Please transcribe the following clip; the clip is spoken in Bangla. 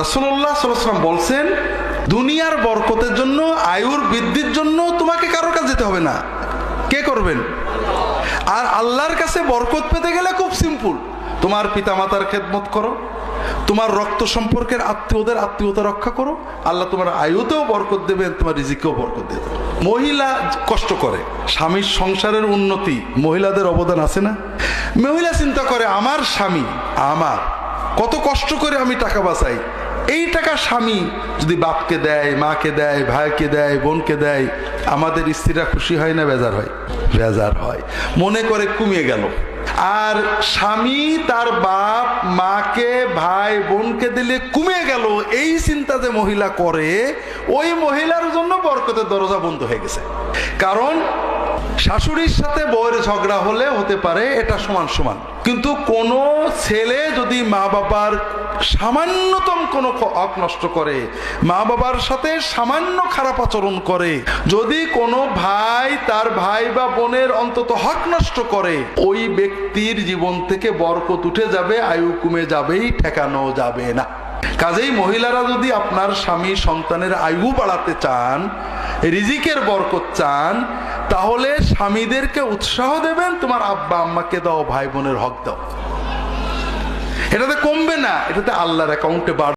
রাসুল্লাহ সাল্লাম বলছেন, দুনিয়ার বরকতের জন্য, আয়ুর বৃদ্ধির জন্য তোমাকে কারোর কাছে যেতে হবে না। কে করবেন? আর আল্লাহর কাছে বরকত পেতে গেলে খুব সিম্পল। তোমার পিতামাতার খেদমত করো, তোমার রক্ত সম্পর্কের আত্মীয়দের আত্মীয়তা রক্ষা করো, আল্লাহ তোমার আয়ুতেও বরকত দেবেন, তোমার রিজিকেও বরকত দেবে মহিলা কষ্ট করে, স্বামীর সংসারের উন্নতি, মহিলাদের অবদান আছে না? মহিলা চিন্তা করে, আমার স্বামী, আমার, কত কষ্ট করে আমি টাকা বাঁচাই এই টাকা স্বামী যদি বাপকে দেয়, মাকে দেয়, ভাইকে দেয়, বোনকে দেয়, আমাদের স্ত্রীরা খুশি হয় না, বেজার হয়? বেজার হয়। মনে করে কমিয়ে গেল। আর স্বামী তার বাপ, মাকে, ভাই, বোনকে দিলে কমে গেল। এই চিন্তা যে মহিলা করে, ওই মহিলার জন্য বরকতের দরজা বন্ধ হয়ে গেছে। কারণ শাশুড়ির সাথে বউয়ের ঝগড়া হলে হতে পারে এটা সমান সমান। কিন্তু কোনো ছেলে যদি মা বাবার সামান্যতম কোনো হক নষ্ট করে, মা বাবার সাথে সামান্য খারাপ আচরণ করে। যদি কোনো ভাই তার ভাই বা বোনের অন্তত হক নষ্ট করে, ওই ব্যক্তির জীবন থেকে বরকত উঠে যাবে, আয়ু কমে যাবেই, ঠেকানো যাবে না। কাজেই মহিলারা যদি আপনার স্বামী সন্তানের আয়ু বাড়াতে চান, রিজিকের বরকত চান, তাহলে স্বামীদেরকে উৎসাহ দেবেন, তোমার আব্বা আম্মাকে দাও ভাই বোনের হক দাও। এটাতে কমবে না এটাতে আল্লাহর অ্যাকাউন্টে বাড়বে।